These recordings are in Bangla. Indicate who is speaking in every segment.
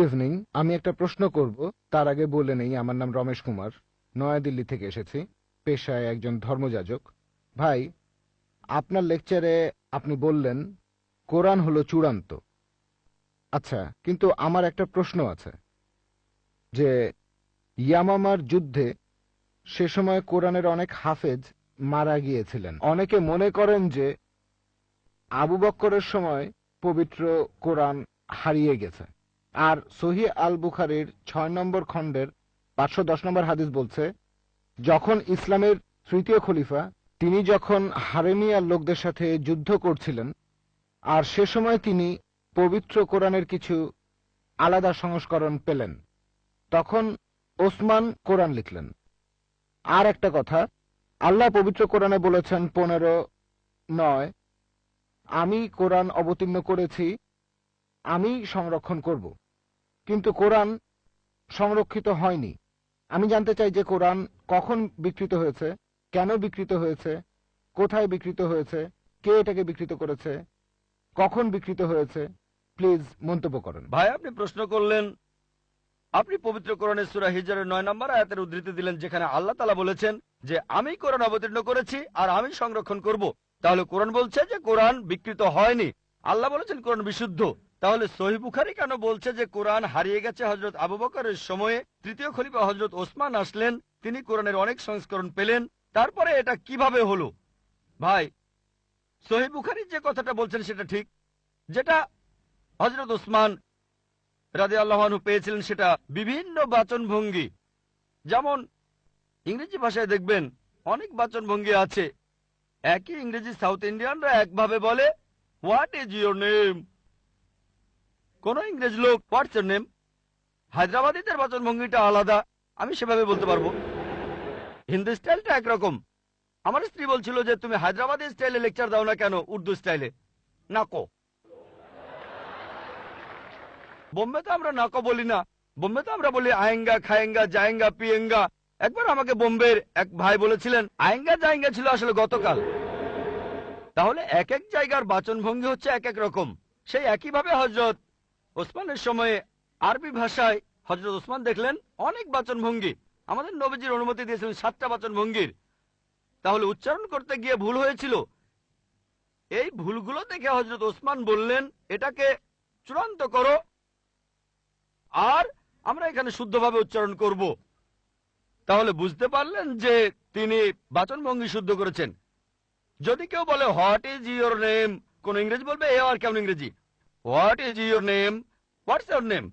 Speaker 1: ইভিনিং আমি একটা প্রশ্ন করব। তার আগে বলে নেই, আমার নাম রমেশ কুমার। নয়াদিল্লি থেকে এসেছি। পেশায় একজন ধর্মযাজক। ভাই, আপনার লেকচারে আপনি বললেন, কোরআন হলো চূড়ান্ত। আচ্ছা কিন্তু আমার একটা প্রশ্ন আছে। যে, ইয়ামামার যুদ্ধে সে সময় কোরআনের অনেক হাফেজ মারা গিয়েছিলেন। অনেকে মনে করেন যে, আবু বক্করের সময় পবিত্র কোরআন হারিয়ে গেছে। আর সহি আল বুখারির ছয় নম্বর খণ্ডের পাঁচশো দশ নম্বর হাদিস বলছে, যখন ইসলামের তৃতীয় খলিফা, তিনি যখন হারেমিয়ার লোকদের সাথে যুদ্ধ করছিলেন, আর সে সময় তিনি পবিত্র কোরআনের কিছু আলাদা সংস্করণ পেলেন, তখন ওসমান কোরআন লিখলেন। আর একটা কথা, আল্লাহ পবিত্র কোরআনে বলেছেন পনেরো নয়, আমি কোরআন অবতীর্ণ করেছি, আমি সংরক্ষণ করব। কিন্তু কোরআন সংরক্ষিত হয়নি। আমি জানতে চাই যে কোরআন কখন বিকৃত হয়েছে, কেন বিকৃত হয়েছে, কোথায় বিকৃত হয়েছে, কে এটাকে বিকৃত করেছে, কখন বিকৃত হয়েছে, প্লিজ মন্তব্য করেন।
Speaker 2: ভাই, আপনি প্রশ্ন করলেন, আপনি পবিত্র কোরআনের সুরা হিজরের নয় নম্বর আয়াতের উদ্ধৃতি দিলেন, যেখানে আল্লাহ তালা বলেছেন যে, আমি কোরআন অবতীর্ণ করেছি আর আমি সংরক্ষণ করব। তাহলে কোরআন বলছে যে, কোরআন বিকৃত হয়নি। আল্লাহ বলেছেন কোরআন বিশুদ্ধ। তাহলে সহি বুখারি কেন বলছে যে কোরআন হারিয়ে গেছে হজরত আবু বকরের সময়ে? তৃতীয় খলিফা হজরত ওসমান আসলেন, তিনি কোরআনের অনেক সংস্করণ পেলেন, তারপরে এটা কীভাবে হলো? ভাই, সহি বুখারি যে কথাটা বলছেন সেটা ঠিক। যেটা হজরত ওসমান রাজে আল্লাহানু পেয়েছিলেন সেটা বিভিন্ন বাচন ভঙ্গি যেমন ইংরেজি ভাষায় দেখবেন, অনেক বাচন ভঙ্গি আছে। একই ইংরেজি সাউথ ইন্ডিয়ানরা একভাবে বলে হোয়াট ইজ ইউর নেম কোন ইংরেজ লোক হোয়াটস ইউর নেম বাচন ভঙ্গিটা আলাদা, আমি সেভাবে বলতে পারব। হিন্দি স্টাইলটা একরকম। আমার স্ত্রী বলছিল যে, তুমি হায়দ্রাবাদি স্টাইলে লেকচার দাও না কেন, উর্দু স্টাইলে? নাকো বোম্বে তো আমরা নাকো বলি না। বোম্বে তো আমরা বলি আয়েঙ্গা, খায়েঙ্গা, জায়েঙ্গা, পিয়েঙ্গা। একবার আমাকে বোম্বের এক ভাই বলেছিলেন, আয়েঙ্গা, জায়েঙ্গা ছিল আসলে গতকাল। তাহলে এক এক জায়গার বাচন ভঙ্গি হচ্ছে এক এক রকম। সেই একইভাবে হজরত ওসমানের সময়ে আরবি ভাষায় হজরত ওসমান দেখলেন অনেক বাচন ভঙ্গি। আমাদের নবীজির অনুমতি দিয়েছিলেন সাতটা বাচন ভঙ্গির। তাহলে উচ্চারণ করতে গিয়ে ভুল হয়েছিল। এই ভুলগুলো দেখে হজরত ওসমান বললেন, এটাকে চূড়ান্ত করো। আর আমরা এখানে শুদ্ধভাবে উচ্চারণ করব। তাহলে বুঝতে পারলেন যে তিনি বাচনভঙ্গি শুদ্ধ করেছেন। যদি কেউ বলে হোয়াট ইজ ইউর নেম কোন ইংরেজি বলবে এ আর কেমন ইংরেজি? What is your name what's your name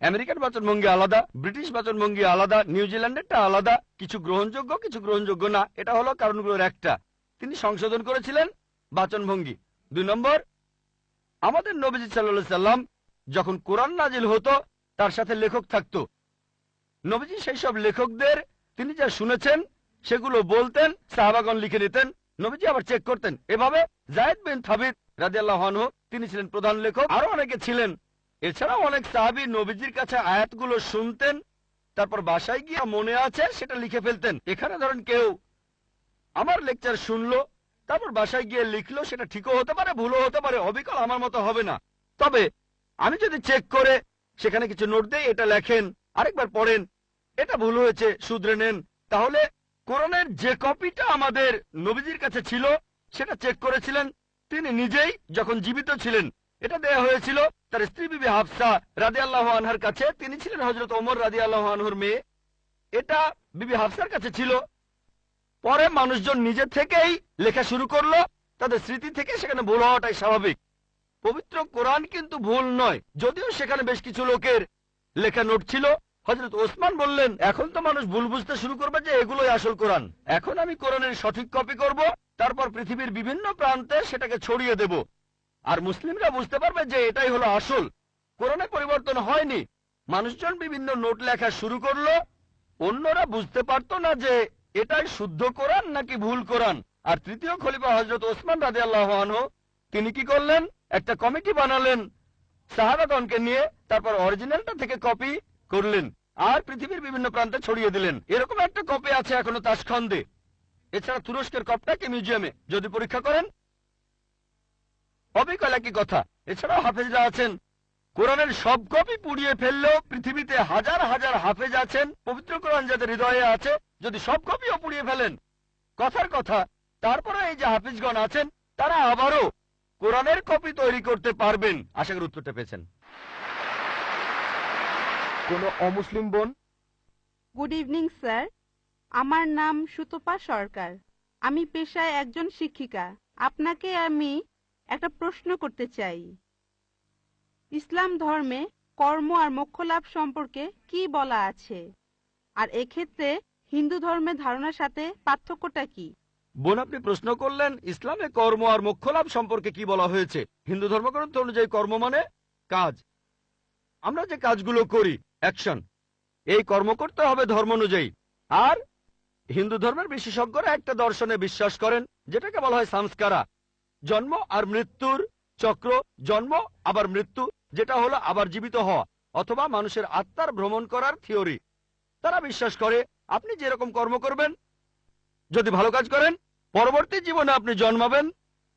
Speaker 2: American বাচনভঙ্গি আলাদা ব্রিটিশ বাচনভঙ্গি আলাদা নিউজিল্যান্ডেরটা আলাদা, কিছু গ্রহণযোগ্য কিছু গ্রহণযোগ্য না, এটা হলো কারণগুলোর একটা। তিনি সংশোধন করেছিলেন বাচনভঙ্গি দুই নম্বর, আমাদের নবীজি সাল্লাহ সাল্লাম যখন কোরআন নাজিল হতো, তার সাথে লেখক থাকতো। নবীজি সেই সব লেখকদের, তিনি যা শুনেছেন, সেগুলো বলতেন সাহাবাগন লিখে নিতেন নবীজি আবার চেক করতেন। এভাবে জায়দ বিন থাবিদ তিনি ছিলেন প্রধান লেখক। আরও অনেকে ছিলেন। এছাড়াও অনেক সাহাবি নবীজির কাছে আয়াতগুলো শুনতেন, তারপর বাসায় গিয়ে মনে আছে সেটা লিখে ফেলতেন। এখানে ধরেন কেউ আমার লেকচার শুনলো, তারপর বাসায় গিয়ে লিখলো, সেটা ঠিকও হতে পারে, ভুলও হতে পারে, অবিকল আমার মতো হবে না। তবে আমি যদি চেক করে সেখানে কিছু নোট দেই, এটা লেখেন, আরেকবার পড়েন, এটা ভুল হয়েছে, শুধরে নেন, তাহলে কোরআনের যে কপিটা আমাদের নবীজির কাছে ছিল, সেটা চেক করেছিলেন তিনি নিজেই যখন জীবিত ছিলেন, এটা দেয়া হয়েছিল তার স্ত্রী বিবি হাফসা রাজি আল্লাহ আনহার কাছে। তিনি ছিলেন হজরত ওমর রাজি আল্লাহ আনহুর মেয়ে। এটা বিবি হাফসার কাছে ছিল। পরে মানুষজন নিজে থেকেই লেখা শুরু করল, তাদের স্মৃতি থেকে সেখানে ভুল হওয়াটাই স্বাভাবিক। পবিত্র কোরআন কিন্তু ভুল নয়, যদিও সেখানে বেশ কিছু লোকের লেখা নোট ছিল। হজরত ওসমান বললেন, এখন তো মানুষ ভুল বুঝতে শুরু করবে যে এগুলোই আসল কোরআন। এখন আমি কোরআনের সঠিক কপি করব তারপর পৃথিবীর বিভিন্ন প্রান্তে সেটাকে ছড়িয়ে দেব। আর মুসলিমরা বুঝতে পারবে যে এটাই হলো আসল। কোরআনে পরিবর্তন হয়নি। মানুষজন বিভিন্ন নোট লেখা শুরু করল। অন্যরা বুঝতে পারতো না যে এটাই শুদ্ধ কোরআন নাকি ভুল কোরআন। আর তৃতীয় খলিফা হজরত ওসমান রাজি আল্লাহ তিনি কি করলেন? একটা কমিটি বানালেন। সাহাবাগণকে নিয়ে তারপর অরিজিনালটা থেকে কপি করলেন। আর পৃথিবীর বিভিন্ন প্রান্তে ছড়িয়ে দিলেন। এরকম একটা কপি আছে এখনও তাসখন্দে। এছাড়া তুরস্কের কপটাকে মিউজিয়ামে? যদি পরীক্ষা করেন। অবিকল একই কথা? এছাড়াও হাফেজরা আছেন। কোরআনের সব কপি পুড়িয়ে ফেললেও পৃথিবীতে হাজার হাজার হাফেজ আছেন। পবিত্র কোরআন যাদের হৃদয়ে আছে, যদি সব কপিও পুড়িয়ে ফেলেন। কথার কথা, তারপরে এই যে হাফিজগণ আছেন, তারা আবারও কোরআনের কপি তৈরি করতে পারবেন। আশা করি উত্তরটা পেয়েছেন।
Speaker 1: কোনো অমুসলিম বোন?
Speaker 3: গুড ইভিনিং স্যার আমার নাম সুতপা সরকার। আমি পেশায় একজন শিক্ষিকা। আপনাকে আমি একটা প্রশ্ন করতে চাই। ইসলাম ধর্মে কর্ম আর মোক্ষ লাভ সম্পর্কে কি বলা আছে? আর এক্ষেত্রে হিন্দু ধর্মের ধারণার সাথে পার্থক্যটা কি?
Speaker 2: বোন, আপনি প্রশ্ন করলেন, ইসলামে কর্ম আর মোক্ষ লাভ সম্পর্কে কি বলা হয়েছে? হিন্দু ধর্মগ্রন্থ অনুযায়ী কর্ম মানে কাজ। আমরা যে কাজগুলো করি অ্যাকশন এই কর্ম করতে হবে ধর্ম অনুযায়ী। আর হিন্দু ধর্মের বিশেষজ্ঞরা একটা দর্শনে বিশ্বাস করেন, যেটাকে বলা হয় সংস্কারা। জন্ম আর মৃত্যুর চক্র, জন্ম, আবার মৃত্যু, যেটা হলো আবার জীবিত হওয়া, অথবা মানুষের আত্মার ভ্রমণ করার থিওরি। তারা বিশ্বাস করে, আপনি যেরকম কর্ম করবেন, যদি ভালো কাজ করেন, পরবর্তী জীবনে আপনি জন্মাবেন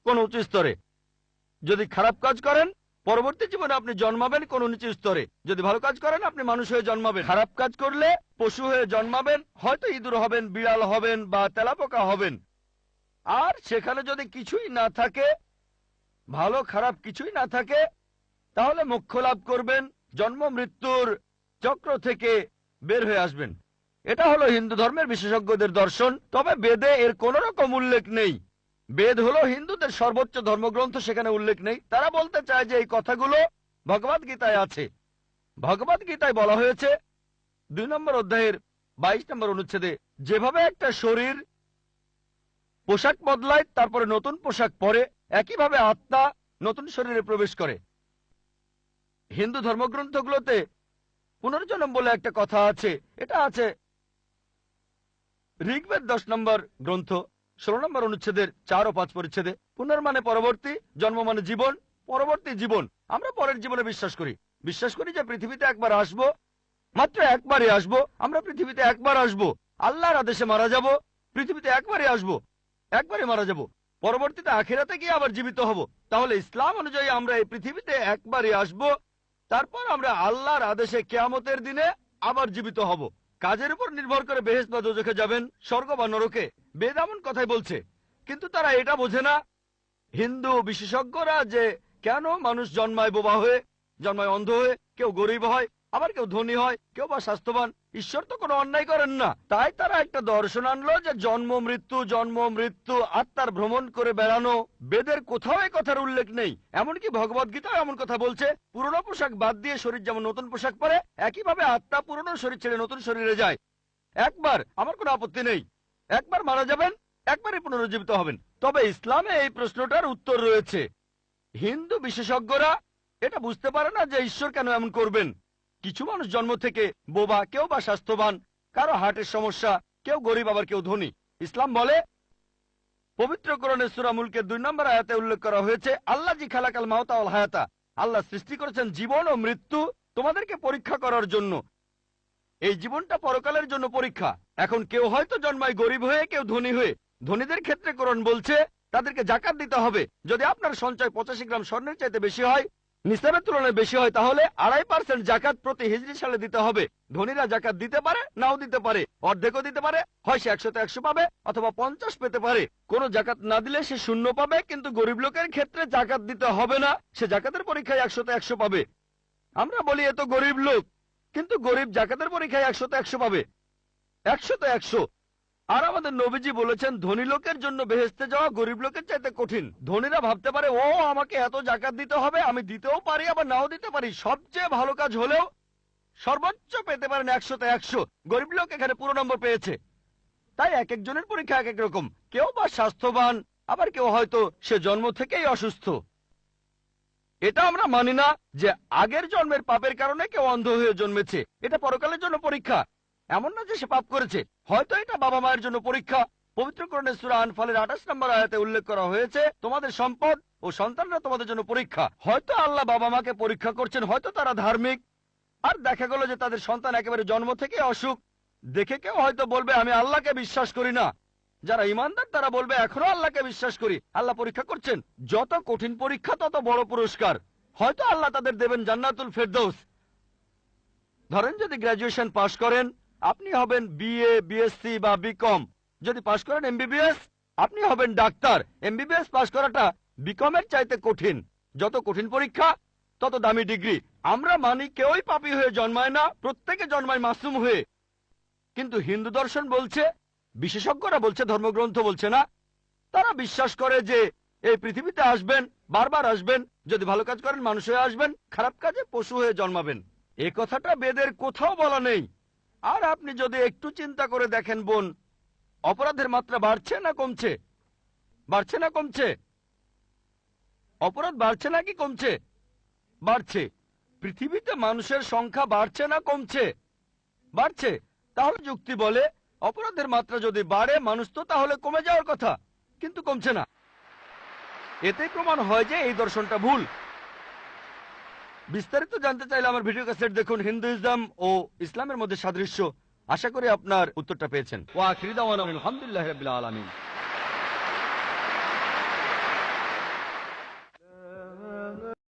Speaker 2: কোন উঁচু স্তরে। যদি খারাপ কাজ করেন পরবর্তী জীবনে আপনি জন্মাবেন কোন নিচু স্তরে। যদি ভালো কাজ করেন, আপনি মানুষ হয়ে জন্মাবেন। খারাপ কাজ করলে পশু হয়ে জন্মাবেন, হয়তো ইঁদুর হবেন, বিড়াল হবেন বা তেলাপোকা হবেন। আর সেখানে যদি কিছুই না থাকে, ভালো খারাপ কিছুই না থাকে, তাহলে মোক্ষ লাভ করবেন, জন্ম মৃত্যুর চক্র থেকে বের হয়ে আসবেন। এটা হলো হিন্দু ধর্মের বিশেষজ্ঞদের দর্শন, তবে বেদে এর কোন রকম উল্লেখ নেই। বেদ হলো হিন্দুদের সর্বোচ্চ ধর্মগ্রন্থ, সেখানে উল্লেখ নেই। তারা বলতে চায় যে এই কথাগুলো ভগবত গীতায় আছে। ভগবত গীতায় বলা হয়েছে, দুই নম্বর অধ্যায়ের বাইশ নম্বর অনুচ্ছেদে, যেভাবে একটা শরীর পোশাক বদলায়, তারপরে নতুন পোশাক পরে, একইভাবে আত্মা নতুন শরীরে প্রবেশ করে। হিন্দু ধর্মগ্রন্থগুলোতে পুনর্জন্ম বলে একটা কথা আছে। এটা আছে ঋগ্বেদ দশ নম্বর গ্রন্থ। ষোলো নম্বর অনুচ্ছেদের চার ও পাঁচ পরিচ্ছেদে। পুনর্মানে পরবর্তী জন্ম মানে জীবন, পরবর্তী জীবন। আমরা পরের জীবনে বিশ্বাস করি। বিশ্বাস করি যে পৃথিবীতে একবার আসব, মাত্র একবারই আসব, আমরা পৃথিবীতে একবার আসব। আল্লাহর আদেশে মারা যাব, পৃথিবীতে একবারই আসব, একবারই মারা যাব। পরবর্তীতে আখেরাতে গিয়ে আবার জীবিত হব। তাহলে ইসলাম অনুযায়ী আমরা এই পৃথিবীতে একবারই আসব, তারপর আমরা আল্লাহর আদেশে কেয়ামতের দিনে আবার জীবিত হব। কাজের উপর নির্ভর করে বেহেস বা দোজখে যাবেন, স্বর্গ বা নরকে। বেদ এমন কথাই বলছে। কিন্তু তারা এটা বোঝে না। হিন্দু বিশেষজ্ঞরা যে কেন মানুষ জন্মায় বোবা হয়ে, জন্মায় অন্ধ হয়ে, কেউ গরিব হয়, আবার কেউ ধনী হয়, কেউ বা স্বাস্থ্যবান ঈশ্বর তো কোনো অন্যায় করেন না। তাই তারা একটা দর্শন আনলো যে জন্ম, মৃত্যু জন্ম, মৃত্যু, আত্মার ভ্রমণ করে বেড়ানো, বেদের কোথাও এই কথার উল্লেখ নেই। এমনকি ভগবত গীতাও এমন কথা বলছে, পুরনো পোশাক বাদ দিয়ে শরীর যেমন নতুন পোশাক পরে, একইভাবে আত্মা পুরনো শরীর ছেড়ে নতুন শরীরে যায়। একবার আমার কোনো আপত্তি নেই। একবার মারা যাবেন, একবারই পুনরুজ্জীবিত হবেন। তবে ইসলামে এই প্রশ্নটার উত্তর রয়েছে। হিন্দু বিশেষজ্ঞরা এটা বুঝতে পারে না যে ঈশ্বর কেন এমন করবেন। কিছু মানুষ জন্ম থেকে বোবা, কেউ বা স্বাস্থ্যবান, কারও হার্টের সমস্যা, কেউ গরিব, আবার কেউ ধনী। ইসলাম বলে পবিত্র করণের সুরামুলকে দুই নম্বর আয়াতে উল্লেখ করা হয়েছে আল্লাহ জি খালাকাল মাহতা আল হায়াতা। আল্লাহ সৃষ্টি করেছেন জীবন ও মৃত্যু তোমাদেরকে পরীক্ষা করার জন্য। এই জীবনটা পরকালের জন্য পরীক্ষা। এখন কেউ হয়তো জন্মায় গরিব হয়ে, কেউ ধনী হয়ে। ধনীদের ক্ষেত্রে করণ বলছে, তাদেরকে জাকাত দিতে হবে। যদি আপনার সঞ্চয় পঁচাশি গ্রাম স্বর্ণের চাইতে বেশি হয় নিসাবের তুলনায় বেশি হয়, তাহলে আড়াই পার্সেন্ট জাকাত প্রতি হিজড়ি সালে দিতে হবে। ধনীরা জাকাত দিতে পারে, নাও দিতে পারে। অর্ধেকও দিতে পারে, হয় সে একশোতে একশো পাবে অথবা পঞ্চাশ পেতে পারে। কোন জাকাত না দিলে সে শূন্য পাবে, কিন্তু গরিব লোকের ক্ষেত্রে জাকাত দিতে হবে না, সে জাকাতের পরীক্ষায় একশোতে একশো পাবে। আমরা বলি এত গরিব লোক, কিন্তু গরিব জাকাতের পরীক্ষায় একশোতে একশো পাবে। একশোতে একশো আর আমাদের নবীজি বলেছেন, ধনী লোকের জন্য বেহেস্তে যাওয়া গরিব লোকের চাইতে কঠিন। ধনীরা ভাবতে পারে, ও, আমাকে এত জাকাত দিতে হবে, আমি দিতেও পারি, আবার নাও দিতে পারি। সবচেয়ে ভালো কাজ হলেও সর্বোচ্চ পেতে পারেন একশোতে একশো। গরিব লোক এখানে পুরো নম্বর পেয়েছে। তাই এক একজনের পরীক্ষা এক এক রকম। কেউ বা স্বাস্থ্যবান, আবার কেউ হয়তো সে জন্ম থেকেই অসুস্থ। এটা আমরা মানি না যে আগের জন্মের পাপের কারণে কেউ অন্ধ হয়ে জন্মেছে। এটা পরকালের জন্য পরীক্ষা। এমন না যে সে পাপ করেছে। হয়তো এটা বাবা মায়ের জন্য পরীক্ষা। পবিত্রকরণে সুরা আনফালের আঠাশ নম্বর আয়াতে উল্লেখ করা হয়েছে, তোমাদের সম্পদ ও সন্তানরা তোমাদের জন্য পরীক্ষা। হয়তো আল্লাহ বাবা মাকে পরীক্ষা করছেন, হয়তো তারা ধার্মিক। আর দেখা গেল যে তাদের সন্তান একেবারে জন্ম থেকে অসুখ। দেখে কেউ হয়তো বলবে, আমি আল্লাহকে বিশ্বাস করি না। যারা ইমানদার, তারা বলবে, এখনও আল্লাহকে বিশ্বাস করি। আল্লাহ পরীক্ষা করছেন, যত কঠিন পরীক্ষা, তত বড় পুরস্কার। হয়তো আল্লাহ তাদের দেবেন জান্নাতুল ফেরদৌস। ধরেন যদি গ্রাজুয়েশন পাশ করেন আপনি হবেন বিএ বিএসসি বা বিকম যদি পাশ করেন এমবিবিএস আপনি হবেন ডাক্তার। এমবিবিএস পাশ করাটা বিকমের চাইতে কঠিন। যত কঠিন পরীক্ষা, তত দামি ডিগ্রি। আমরা মানি কেউই পাপি হয়ে জন্মায় না, প্রত্যেকে জন্মায় মাসুম হয়ে। কিন্তু হিন্দু দর্শন বলছে, বিশেষজ্ঞরা বলছে, ধর্মগ্রন্থ বলছে না। তারা বিশ্বাস করে যে এই পৃথিবীতে আসবেন, বারবার আসবেন। যদি ভালো কাজ করেন, মানুষ হয়ে আসবেন, খারাপ কাজে পশু হয়ে জন্মাবেন। এ কথাটা বেদের কোথাও বলা নেই। আর আপনি যদি একটু চিন্তা করে দেখেন, বোন, অপরাধের মাত্রা বাড়ছে না কমছে? বাড়ছে না কমছে? অপরাধ বাড়ছে নাকি কমছে? বাড়ছে। পৃথিবীতে মানুষের সংখ্যা বাড়ছে না কমছে? বাড়ছে। তাহলে যুক্তি বলে, অপরাধের মাত্রা যদি বাড়ে মানুষ তো তাহলে কমে যাওয়ার কথা, কিন্তু কমছে না। এতে প্রমাণ হয় যে এই দর্শনটা ভুল। বিস্তারিত জানতে চাইলে আমার ভিডিও ক্যাসেট দেখুন হিন্দুইজম ও ইসলামের মধ্যে সাদৃশ্য। আশা করি আপনার উত্তরটা পেয়েছেন। ওয়া আখিরি দাওয়ানা আলহামদুলিল্লাহি রাব্বিল আলামিন।